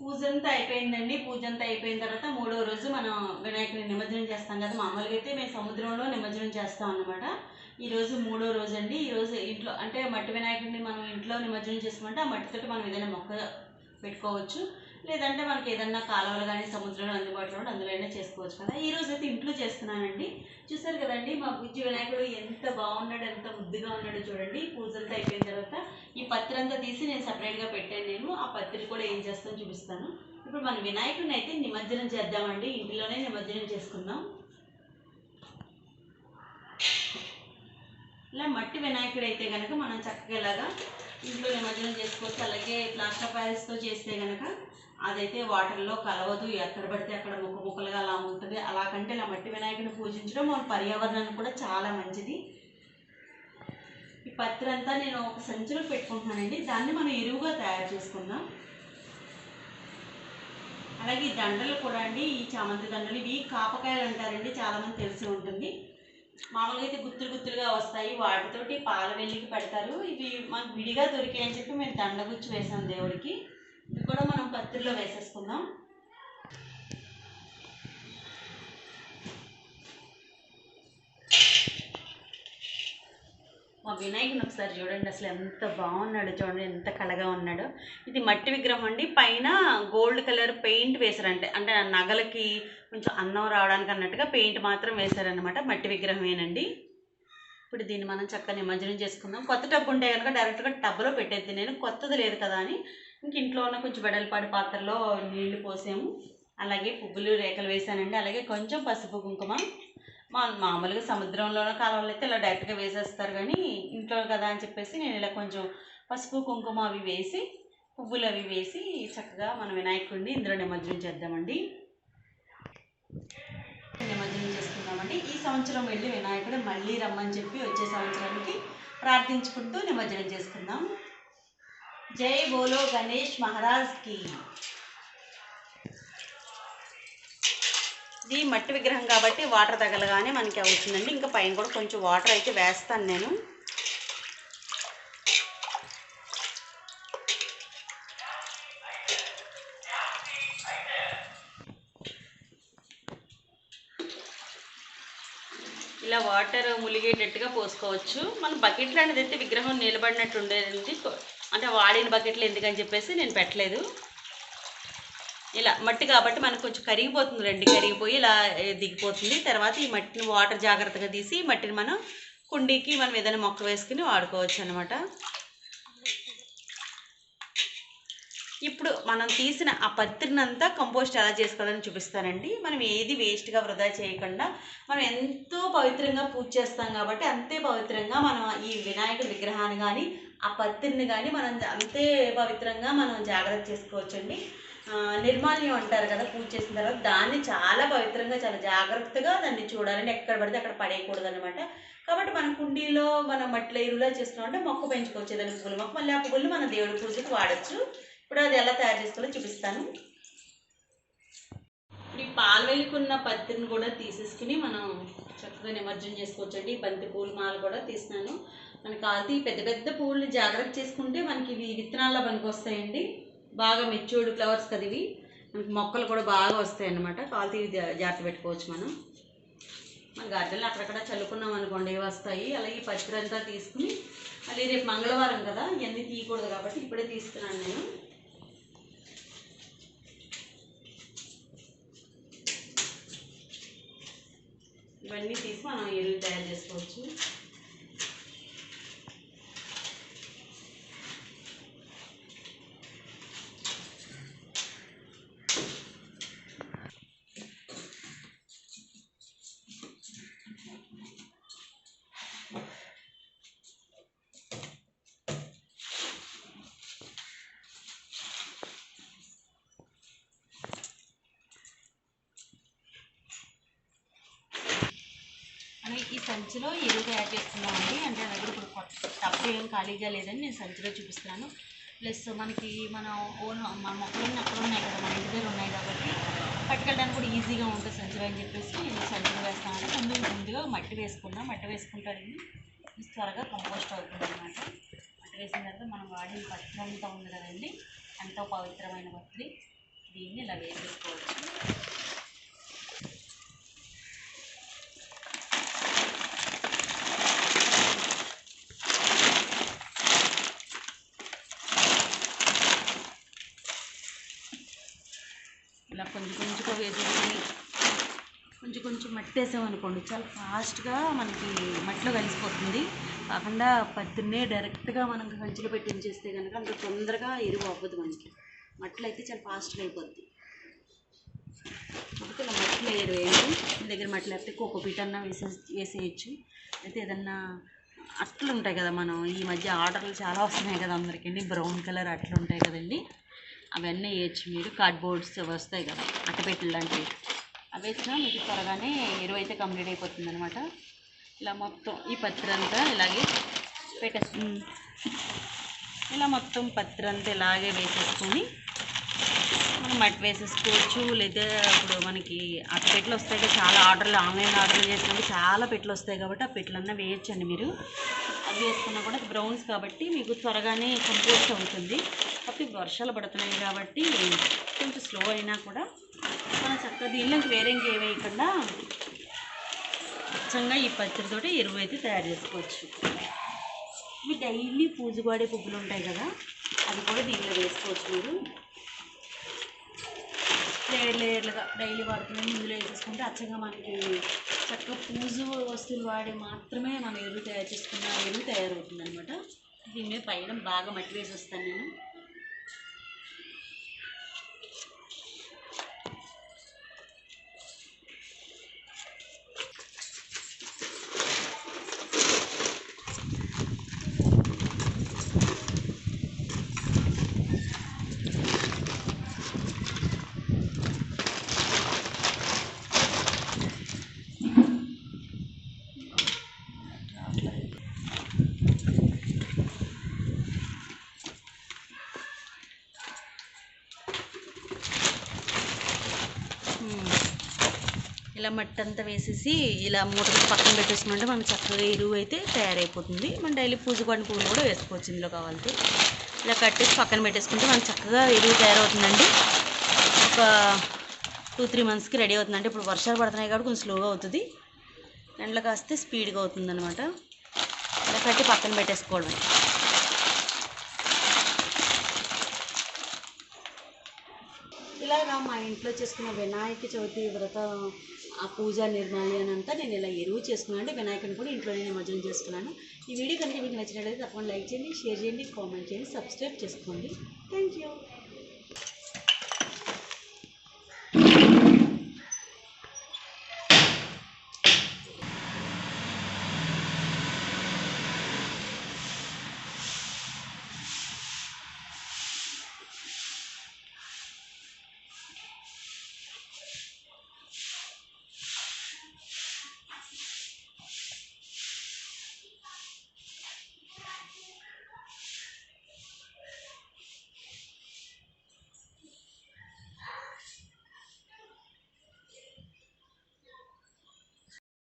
పూజ అంతా అయిపోయిందండి. పూజ అంతా అయిపోయిన తర్వాత మూడో రోజు మనం వినాయకుని నిమజ్జనం చేస్తాం కదా. మామూలుగా అయితే మేము సముద్రంలో నిమజ్జనం చేస్తాం అన్నమాట. ఈరోజు మూడో రోజు అండి ఈ రోజు ఇంట్లో అంటే మట్టి వినాయకుడిని మనం ఇంట్లో నిమజ్జనం చేసుకుంటే ఆ మట్టితోటి మనం ఏదైనా మొక్క పెట్టుకోవచ్చు. లేదంటే మనకి ఏదన్నా కాలువలు కానీ సముద్రంలో అందుబాటులో ఉంటే అందులో అయినా చేసుకోవచ్చు కదా. ఈ రోజు అయితే ఇంట్లో చేస్తున్నానండి. చూసారు కదండి మా బుజ్జి వినాయకుడు ఎంత బాగున్నాడు ఎంత ముద్దుగా ఉన్నాడో చూడండి. పూజలతో అయిపోయిన తర్వాత ఈ పత్రి అంతా తీసి నేను సపరేట్గా పెట్టాను నేను. ఆ పత్రి కూడా ఏం చేస్తాను చూపిస్తాను. ఇప్పుడు మన వినాయకుడిని అయితే నిమజ్జనం చేద్దామండి. ఇంటిలోనే నిమజ్జనం చేసుకుందాం. ఇలా మట్టి వినాయకుడు అయితే కనుక మనం చక్కగా ఇలాగా ఇంట్లో నిమజ్జనం చేసుకోవచ్చు. అలాగే ప్లాస్టర్ ప్యారిస్తో చేస్తే కనుక అదైతే వాటర్లో కలవదు. ఎక్కడ పడితే అక్కడ ముక్క ముక్కలుగా అలా ఉంటుంది. అలా కంటే ఇలా మట్టి వినాయకుడిని పూజించడం మన పర్యావరణానికి కూడా చాలా మంచిది. పత్ర అంతా నేను ఒక సంచిలో పెట్టుకుంటున్నానండి. దాన్ని మనం ఎరువుగా తయారు చేసుకుందాం. అలాగే ఈ దండలు కూడా అండి ఈ చామంతి దండలు. ఇవి కాపకాయలు అంటారండి చాలామంది తెలిసి ఉంటుంది. మామూలుగా అయితే గుత్తులు గుత్తులుగా వస్తాయి. వాటితోటి పాల వెల్లికి పెడతారు. ఇవి మనకు విడిగా దొరికాయని చెప్పి మేము దండగుచ్చి వేసాం దేవుడికి. ఇవి కూడా మనం పత్రిలో వేసేసుకుందాం. వినాయకుని ఒకసారి చూడండి అసలు ఎంత బాగున్నాడు చూడండి ఎంత కళగా ఉన్నాడో. ఇది మట్టి విగ్రహం అండి. పైన గోల్డ్ కలర్ పెయింట్ వేశారంటే అంటే నగలకి కొంచెం అన్నం రావడానికి అన్నట్టుగా పెయింట్ మాత్రం వేశారనమాట మట్టి విగ్రహమేనండి. ఇప్పుడు దీన్ని మనం చక్కగా నిమజ్జనం చేసుకుందాం. కొత్త టబ్బు ఉంటే కనుక డైరెక్ట్గా టబ్లో పెట్టేది నేను కొత్తది లేదు కదా అని. ఇంక ఇంట్లో ఉన్న కొంచెం వెడల్పాటి పాత్రలో నీళ్ళు పోసాము. అలాగే పువ్వులు రేఖలు వేసానండి అలాగే కొంచెం పసుపు కుంకుమ. మామూలుగా సముద్రంలోనో కాలంలో అయితే ఇలా డైరెక్ట్గా వేసేస్తారు కానీ ఇంట్లో కదా అని చెప్పేసి నేను ఇలా కొంచెం పసుపు కుంకుమ అవి వేసి పువ్వులు అవి వేసి చక్కగా మన వినాయకుడిని ఇందులో నిమజ్జనం చేద్దామండి. నిమజ్జనం చేసుకుందామండి. ఈ సంవత్సరం వెళ్ళి వినాయకుడు మళ్ళీ రమ్మని చెప్పి వచ్చే సంవత్సరానికి ప్రార్థించుకుంటూ నిమజ్జనం చేసుకుందాం. జై బోలో గణేష్ మహారాజ్కి. ఇది మట్టి విగ్రహం కాబట్టి వాటర్ తగలగానే మనకి అవుతుందండి. ఇంకా పైన కూడా కొంచెం వాటర్ అయితే వేస్తాను నేను. ఇలా వాటర్ ములిగేటట్టుగా పోసుకోవచ్చు. మన బకెట్లు అనేది అయితే విగ్రహం నిలబడినట్టు ఉండేది. అంటే వాడిన బకెట్లు ఎందుకని చెప్పేసి నేను పెట్టలేదు. ఇలా మట్టి కాబట్టి మనకు కొంచెం కరిగిపోతుంది రండి కరిగిపోయి ఇలా దిగిపోతుంది. తర్వాత ఈ మట్టిని వాటర్ జాగ్రత్తగా తీసి ఈ మట్టిని మనం కుండీకి మనం ఏదైనా మొక్క వేసుకుని వాడుకోవచ్చు అనమాట ఇప్పుడు మనం తీసిన ఆ పత్రినంతా కంపోస్ట్ ఎలా చేసుకోవాలని చూపిస్తానండి. మనం ఏది వేస్ట్గా వృధా చేయకుండా మనం ఎంతో పవిత్రంగా పూజ చేస్తాం కాబట్టి అంతే పవిత్రంగా మనం ఈ వినాయకుడి విగ్రహాన్ని కానీ ఆ పత్రిని కానీ మనం అంతే పవిత్రంగా మనం జాగ్రత్త చేసుకోవచ్చండి. నిర్మాల్యం అంటారు కదా పూజ చేసిన తర్వాత దాన్ని చాలా పవిత్రంగా చాలా జాగ్రత్తగా దాన్ని చూడాలని ఎక్కడ పడితే అక్కడ పడేయకూడదు అనమాట కాబట్టి మన కుండీలో మన మట్టిలో ఎరువులా చేస్తున్నామంటే మొక్క పెంచుకోవచ్చు. దాని పువ్వులు మొక్క మళ్ళీ ఆ పువ్వులు మన దేవుడి పూజకి వాడచ్చు. ఇప్పుడు అది ఎలా తయారు చేసుకోవాలో చూపిస్తాను. ఇప్పుడు ఈ పాలు వెలుకున్న పత్తిని కూడా తీసేసుకుని మనం చక్కగా నిమజ్జనం చేసుకోవచ్చండి. ఈ బంతి పూల మాల కూడా తీసినాను మనకి కాల్తీ పెద్ద పెద్ద పూలని జాగ్రత్త చేసుకుంటే మనకి ఇవి విత్తనాల్లో పనికి వస్తాయండి. బాగా మెచ్యూర్డ్ ఫ్లవర్స్ కదా ఇవి. మనకి మొక్కలు కూడా బాగా వస్తాయి అన్నమాట. కాల్తీ జా- జాగ్రత్త పెట్టుకోవచ్చు మనం. మన గార్డెన్లో అక్కడక్కడ చల్లుకున్నాం అనుకోండి వస్తాయి. అలాగే ఈ పత్రి అంతా తీసుకుని మళ్ళీ రేపు మంగళవారం కదా ఇవన్నీ తీయకూడదు కాబట్టి ఇప్పుడే తీసుకున్నాను నేను. ఇవన్నీ తీసి మనం ఎరువు తయారు చేసుకోవచ్చు. ఈ సంచిలో ఎరువు తయారు చేసుకున్నామండి అంటే నా దగ్గర ఇప్పుడు కొత్త తప్ప ఏం ఖాళీగా లేదని నేను సంచిలో చూపిస్తున్నాను. ప్లస్ మనకి మన ఓన్ మన మొక్కలన్నీ అక్కడ ఉన్నాయి కదా మన ఇంటి దగ్గర ఉన్నాయి కాబట్టి పట్టుకెళ్ళడానికి కూడా ఈజీగా ఉంటుంది సంచిలో అని చెప్పేసి నేను సంచిలో వేస్తాను ముందు ముందుగా మట్టి వేసుకున్నాం మట్టి వేసుకుంటారండి ఇది త్వరగా కంపోస్ట్ అవుతుంది అనమాట మట్టి వేసిన తర్వాత మనం వాడిన పత్రి అంతా ఉంది కదండి ఎంతో పవిత్రమైన పత్రి దీన్ని ఇలా వేసేసుకోవచ్చు. కొంచెం చాలా ఫాస్ట్గా మనకి మట్టిలో కలిసిపోతుంది. కాకుండా పొద్దున్నే డైరెక్ట్గా మనం కంచిలో పెట్టి ఉంచేస్తే కనుక అంత తొందరగా ఎరువు అవ్వదు మనకి. మట్టిలో అయితే చాలా ఫాస్ట్గా అయిపోద్ది. కాబట్టి ఇలా మట్టిలో ఎరువు వేయండి. మీ దగ్గర మట్టి లేకపోతే కోకోపీట్ పీటన్నా వేసే వేసేయచ్చు. అయితే ఏదన్నా అట్లు ఉంటాయి కదా మనం ఈ మధ్య ఆర్డర్లు చాలా వస్తున్నాయి కదా అందరికీ బ్రౌన్ కలర్ అట్లు ఉంటాయి కదండి. అవన్నీ వేయచ్చు మీరు. కార్డ్బోర్డ్స్ వస్తాయి కదా అట్టపెట్టెలు లాంటివి. అవి వేసినా మీకు త్వరగానే ఎరువు అయితే కంప్లీట్ అయిపోతుంది అనమాట ఇలా మొత్తం ఈ పత్రంతా అంతా ఇలాగే పెట్టేసు ఇలా మొత్తం పత్రంతా అంతా ఇలాగే వేసేసుకొని మనం మట్టి వేసేసుకోవచ్చు లేదా ఇప్పుడు మనకి ఆ పెట్లు వస్తాయి కదా చాలా ఆర్డర్లు ఆన్లైన్ ఆర్డర్లు చేసినప్పుడు చాలా పెట్లు వస్తాయి కాబట్టి ఆ పెట్లన్నా వేయచ్చండి మీరు. అవి వేసుకున్నా కూడా బ్రౌన్స్ కాబట్టి మీకు త్వరగానే కంపోస్ట్ అవుతుంది. కాబట్టి వర్షాలు పడుతున్నాయి కాబట్టి కొంచెం స్లో అయినా కూడా మనం చక్కగా దీనిలోకి వేరే ఇంకేం వేయకుండా అచ్చంగా ఈ పచ్చడితోటి ఎరువు అయితే తయారు చేసుకోవచ్చు. ఇవి డైలీ పూజగాడే పువ్వులు ఉంటాయి కదా అది కూడా దీనిలో వేసుకోవచ్చు మీరు. లేయర్ లేయర్లుగా డైలీ వాడుతున్నాం ఇందులో వేసేసుకుంటే అచ్చంగా మనకి చక్కగా పూజ వస్తువులు వాడి మాత్రమే మనం ఎరువు తయారు చేసుకున్న ఎరువు తయారవుతుంది అనమాట దీని మీద పైన బాగా మట్టి వేసి వస్తాను నేను. ఇలా మట్టి అంతా వేసేసి ఇలా మూటలు పక్కన పెట్టేసుకుంటే మనకు చక్కగా ఎరువు అయితే తయారైపోతుంది. మనం డైలీ పూజ పండు పువ్వులు కూడా వేసుకోవచ్చు ఇందులో కావాలంటే. ఇలా కట్టేసి పక్కన పెట్టేసుకుంటే మనకు చక్కగా ఎరువు తయారవుతుందండి. ఒక టూ త్రీ మంత్స్కి రెడీ అవుతుందండి. ఇప్పుడు వర్షాలు పడుతున్నాయి కాబట్టి కొంచెం స్లోగా అవుతుంది. ఎండలు కాస్తే స్పీడ్గా అవుతుందన్నమాట. ఇలా కట్టి పక్కన పెట్టేసుకోవడమే. ఇలాగా మా ఇంట్లో చేసుకున్న వినాయక చవితి వ్రత ఆ పూజ నిర్మాణాన్ని అంతా నేను ఇలా ఎరువు చేసుకున్నాను. అంటే వినాయకుని కూడా ఇంట్లోనే నిమజ్జనం చేసుకున్నాను. ఈ వీడియో కనుక మీకు నచ్చినట్లయితే తప్పకుండా లైక్ చేయండి షేర్ చేయండి కామెంట్ చేయండి సబ్స్క్రైబ్ చేసుకోండి. Thank you.